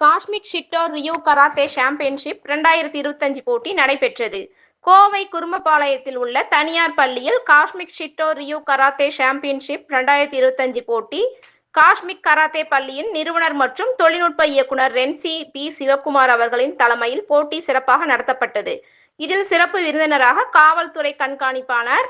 Cosmic Shito Ryu karate championship ரெண்டாயிரத்தி இருபத்தஞ்சு போட்டி நடைபெற்றது. கோவை குருமபாளையத்தில் உள்ள தனியார் பள்ளியில் cosmic Shito Ryu karate championship ரெண்டாயிரத்தி இருபத்தஞ்சு போட்டி காஷ்மிக் கராத்தே பள்ளியின் நிறுவனர் மற்றும் தொழில்நுட்ப இயக்குனர் ரென்சி பி சிவகுமார் அவர்களின் தலைமையில் போட்டி சிறப்பாக நடத்தப்பட்டது. இதில் சிறப்பு விருந்தினராக காவல்துறை கண்காணிப்பாளர்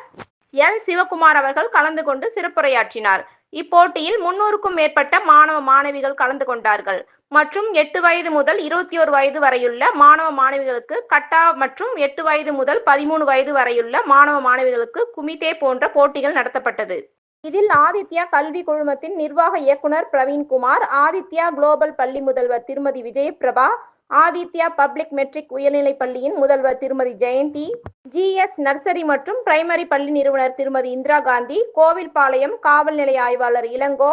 எல் சிவகுமார் அவர்கள் கலந்து கொண்டு சிறப்புரையாற்றினார். இப்போட்டியில் முன்னூறுக்கும் மேற்பட்ட மாணவ மாணவிகள் கலந்து கொண்டார்கள். மற்றும் எட்டு வயது முதல் இருபத்தி ஒரு வயது வரையுள்ள மாணவ மாணவிகளுக்கு கட்டா மற்றும் எட்டு வயது முதல் பதிமூணு வயது வரையுள்ள மாணவ மாணவிகளுக்கு குமிதே போன்ற போட்டிகள் நடத்தப்பட்டது. இதில் ஆதித்யா கல்வி குழுமத்தின் நிர்வாக இயக்குனர் பிரவீன்குமார் ஆதித்யா குளோபல் பள்ளி முதல்வர் திருமதி விஜயபிரபா ஆதித்யா பப்ளிக் மெட்ரிக் உயர்நிலைப் பள்ளியின் முதல்வர் திருமதி ஜெயந்தி ஜிஎஸ் நர்சரி மற்றும் பிரைமரி பள்ளி நிறுவனர் திருமதி இந்திரா காந்தி கோவில்பாளையம் காவல் நிலைய ஆய்வாளர் இளங்கோ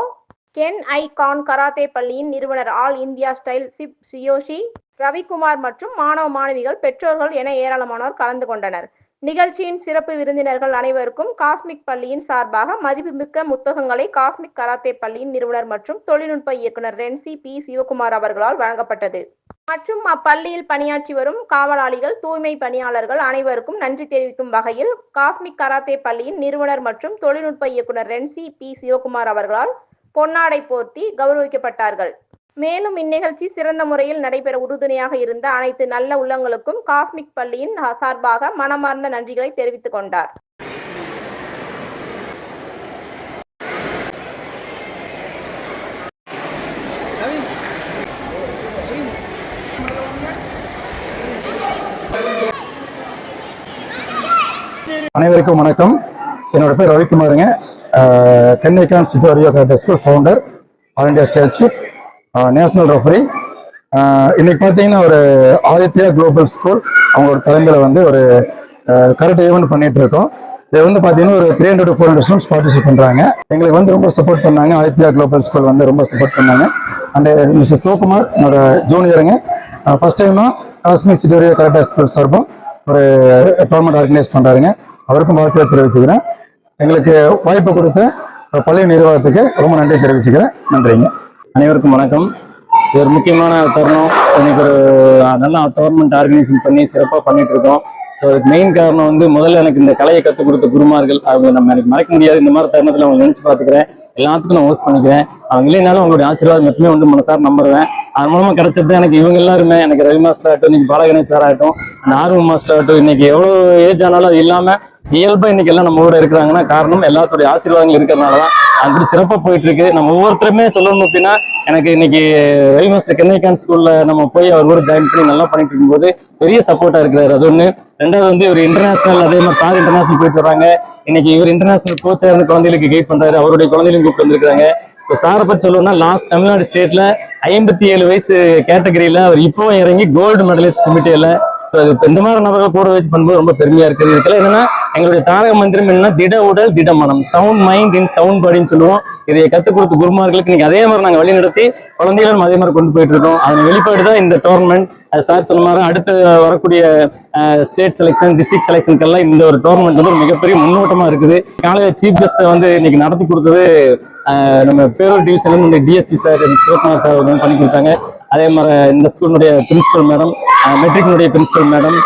கென் ஐ கான் கராத்தே பள்ளியின் நிறுவனர் ஆல் இந்தியா ஸ்டைல் சிப் சியோஷி ரவிக்குமார் மற்றும் மாணவ மாணவிகள் பெற்றோர்கள் என ஏராளமானோர் கலந்து கொண்டனர். நிகழ்ச்சியின் சிறப்பு விருந்தினர்கள் அனைவருக்கும் காஸ்மிக் பள்ளியின் சார்பாக மதிப்புமிக்க புத்தகங்களை காஸ்மிக் கராத்தே பள்ளியின் நிறுவனர் மற்றும் தொழில்நுட்ப இயக்குனர் ரென்சி பி சிவகுமார் அவர்களால் வழங்கப்பட்டது. மற்றும் அப்பள்ளியில் பணியாற்றி வரும் காவலாளிகள் தூய்மை பணியாளர்கள் அனைவருக்கும் நன்றி தெரிவிக்கும் வகையில் காஸ்மிக் கராத்தே பள்ளியின் நிறுவனர் மற்றும் தொழில்நுட்ப இயக்குனர் ரென்சி பி சிவகுமார் அவர்களால் பொன்னாடை போர்த்தி கௌரவிக்கப்பட்டார்கள். மேலும் இந்நிகழ்ச்சி சிறந்த முறையில் நடைபெற உறுதுணையாக இருந்த அனைத்து நல்ல உள்ளங்களுக்கும் காஸ்மிக் பள்ளியின் சார்பாக மனமார்ந்த நன்றிகளை தெரிவித்துக் கொண்டார். அனைவருக்கும் வணக்கம். என்னோட பேர் ரவிக்குமாருங்க. கன்னிகான் Chitoryu karate school founder all India state chief national referee இன்னைக்கு பார்த்தீங்கன்னா ஒரு ஆதித்யா குளோபல் ஸ்கூல் அவங்களோட தலைமையில் வந்து ஒரு கரெக்ட் ஈவெண்ட் பண்ணிட்டு இருக்கோம். இது வந்து பார்த்தீங்கன்னா ஒரு three hundred four hundred students participate பண்ணுறாங்க எங்களுக்கு வந்து ரொம்ப சப்போர்ட் பண்ணாங்க. ஆதித்யா குளோபல் ஸ்கூல் வந்து ரொம்ப சப்போர்ட் பண்ணாங்க. அண்ட் மிஸ்டர் சிவகுமார் என்னோட ஜூனியருங்க ஃபர்ஸ்ட் டைமாக காஸ்மிக் சிட்டோரியோ கராட்டே ஸ்கூல் சார்பும் ஒரு டோர்னமெண்ட் ஆர்கனைஸ் பண்ணுறாருங்க அவருக்கும் வாழ்த்துக்களை தெரிவிச்சுக்கிறேன். எங்களுக்கு வாய்ப்பு கொடுத்த பள்ளி நிர்வாகத்துக்கு ரொம்ப நன்றி தெரிவிச்சுக்கிறேன். நன்றிங்க. அனைவருக்கும் வணக்கம். இது ஒரு முக்கியமான தருணம். இன்னைக்கு ஒரு நல்ல டோர்னமெண்ட் ஆர்கனைசிங் பண்ணி சிறப்பாக பண்ணிட்டு இருக்கோம். ஸோ அதுக்கு மெயின் காரணம் வந்து முதல்ல எனக்கு இந்த கலையை கற்றுக் கொடுத்த குருமார்கள். அவங்க நம்ம எனக்கு மறக்க முடியாது. இந்த மாதிரி தருணத்தில் அவங்க நினச்சி பார்த்துக்கிறேன். எல்லாத்துக்கும் நான் ஹோஸ்ட் பண்ணிக்கிறேன். அவங்க இல்லைனாலும் அவங்களுடைய ஆசீர்வாதம் எப்பவுமே வந்து மனசார் நம்புறேன். அது மூலமாக கிடைச்சது எனக்கு இவங்க எல்லாருமே. எனக்கு ரவி மாஸ்டர் ஆகட்டும் இன்னைக்கு பாலகணேஷ் சார் ஆகட்டும் அந்த ஆர்வம் மாஸ்டர் ஆகட்டும். இன்னைக்கு எவ்வளோ ஏஜ் ஆனாலும் அது இல்லாமல் இயல்பா இன்னைக்கு எல்லாம் நம்ம ஊர்ல இருக்கிறாங்கன்னா காரணம் எல்லாத்துடைய ஆசீர்வாதங்கள் இருக்கிறதுனால தான் அப்படி சிறப்பாக போயிட்டு இருக்கு நம்ம ஒவ்வொருத்தருமே சொல்லணும் அப்படின்னா எனக்கு இன்னைக்கு ரவி மாஸ்டர் கென்னைக்கான் ஸ்கூல்ல நம்ம போய் அவர் கூட ஜாயின் பண்ணி நல்லா பண்ணிட்டு இருக்கும்போது பெரிய சப்போர்ட்டா இருக்கிறாரு. அது ஒண்ணு. ரெண்டாவது வந்து இவர் இன்டர்நேஷனல் அதே மாதிரி சார் இன்டர்நேஷனல் போயிட்டு வராங்க இன்னைக்கு இவர் இன்டர்நேஷனல் கோச்சா இருந்து குழந்தைகளுக்கு கைட் பண்றாரு. அவருடைய குழந்தைகளும் கூப்பிட்டு வந்திருக்காங்க ஸோ சாரை பத்தி சொல்லணும்னா லாஸ்ட் தமிழ்நாடு ஸ்டேட்ல ஐம்பத்தி ஏழு வயசு கேட்டகரியில அவர் இப்போ இறங்கி கோல்டு மெடலிஸ்ட் கமிட்டியில ஸோ இது இந்த மாதிரி நபர்கள் கூட வச்சு பண்ணும்போது ரொம்ப பெருமையா இருக்குது. இதுக்கெல்லாம் என்னன்னா எங்களுடைய தாரக மந்திரம் என்னன்னா திட உடல் திட மனம். சவுண்ட் மைண்ட் இன் சவுண்ட் பாடின்னு சொல்லுவோம். இதை கற்றுக் கொடுத்து குருமார்களுக்கு இன்னைக்கு அதே மாதிரி நாங்கள் வழிநடத்தி குழந்தைகளும் அதே மாதிரி கொண்டு போயிட்டு இருக்கோம். அதன் வெளிப்பாடு தான் இந்த டோர்னமெண்ட் சார் சொன்ன மாதிரி அடுத்து வரக்கூடிய ஸ்டேட் செலெக்ஷன் டிஸ்ட்ரிக்ட் செலெக்ஷனுக்கெல்லாம் இந்த ஒரு டோர்னமெண்ட் வந்து ஒரு மிகப்பெரிய முன்னோட்டமா இருக்குது. காலையில் சீஃப் கெஸ்ட்டை வந்து இன்னைக்கு நடத்தி கொடுத்தது நம்ம பேரூர் டிவிஷன் இந்த டிஎஸ்பி சார் சிவகுமார் சார் வந்து பண்ணி கொடுத்தாங்க. அதே மாதிரி இந்த ஸ்கூலினுடைய principal madam மெட்ரிக்னுடைய principal madam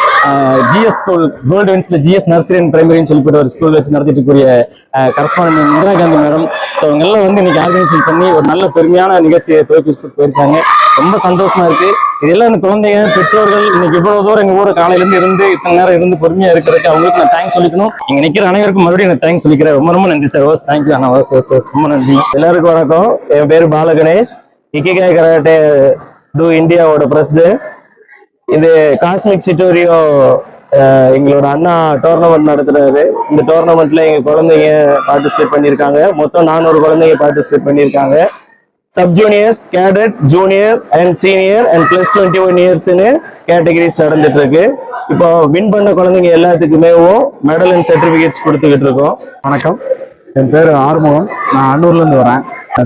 GS school gold வென்ஸ்ல GS nursery and பிரைமரின்னு சொல்லி ஒரு ஸ்கூல் வச்சு நடத்திட்டு இருக்கக்கூடிய correspond Indira Gandhi madam so அவங்க எல்லாம் வந்து இன்னைக்கு ஆர்கனைசேஷன் பண்ணி ஒரு நல்ல பெருமையான நிகழ்ச்சியை துவக்கி வச்சுட்டு போயிருக்காங்க. ரொம்ப சந்தோஷமா இருக்கு. இதெல்லாம் இந்த குழந்தைங்க பெற்றோர்கள் இன்னைக்கு இவ்வளவு தூரம் எங்க ஊர் காலையிலேருந்து இருந்து இத்தனை நேரம் இருந்து பொறுமையா இருக்கிறதுக்கு அவங்களுக்கு நான் தேங்க்ஸ் சொல்லிக்கணும். இங்க நிக்கிற அனைவருக்கும் மறுபடியும் நான் தேங்க்ஸ் சொல்லிக்கிறேன். ரொம்ப ரொம்ப நன்றி சார் ஓஸ் தேங்க்யூ அண்ணா ஓஸ் ஓஸ். ரொம்ப நன்றி. எல்லாருக்கும் வணக்கம். என் பேர் பாலகணேஷ். இக்கிகாய் கராட்டே டூ இந்தியாவோட பிரசிடென்ட் இது காஸ்மிக் சிட்டோரியோ எங்களோட அண்ணா டோர்னமெண்ட் நடத்துறாரு. இந்த டோர்னமெண்ட்ல எங்க குழந்தைங்க பார்ட்டிசிபேட் பண்ணியிருக்காங்க. மொத்தம் நானூறு குழந்தைங்க பார்ட்டிசிபேட் பண்ணியிருக்காங்க. Sub juniors cadet junior and senior and plus twenty one இயர்ஸ்னு categories நடந்துட்டு இருக்கு இப்போ வின் பண்ண குழந்தைங்க எல்லாத்துக்குமேவும் மெடல் அண்ட் சர்டிபிகேட்ஸ் கொடுத்துக்கிட்டு இருக்கோம். வணக்கம். என் பேர் ஆறுமுகம். நான் அன்னூர்லேருந்து வரேன்.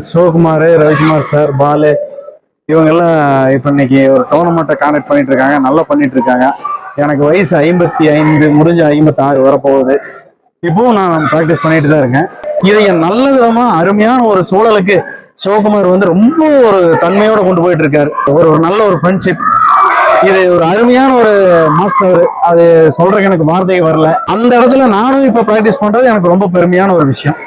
சிவகுமார் ரவிக்குமார் சார் பாலு இவங்கெல்லாம் இப்போ இன்னைக்கு ஒரு டோர்னமெண்ட்டை கான்டக்ட் பண்ணிட்டு இருக்காங்க நல்லா பண்ணிட்டு இருக்காங்க எனக்கு வயசு ஐம்பத்தி ஐந்து முடிஞ்ச ஐம்பத்தி ஆறு வரப்போகுது. இப்பவும் நான் ப்ராக்டிஸ் பண்ணிட்டு தான் இருக்கேன். இதை என் நல்ல விதமா அருமையான ஒரு சூழலுக்கு சிவகுமார் வந்து ரொம்ப ஒரு தன்மையோட கொண்டு போயிட்டு இருக்காரு ஒரு ஒரு நல்ல ஒரு ஃப்ரெண்ட்ஷிப் இது ஒரு அருமையான ஒரு மாஸ்டர் அது சொல்றதுக்கு எனக்கு வார்த்தை வரல. அந்த இடத்துல நானும் இப்ப பிராக்டிஸ் பண்றது எனக்கு ரொம்ப பெருமையான ஒரு விஷயம்.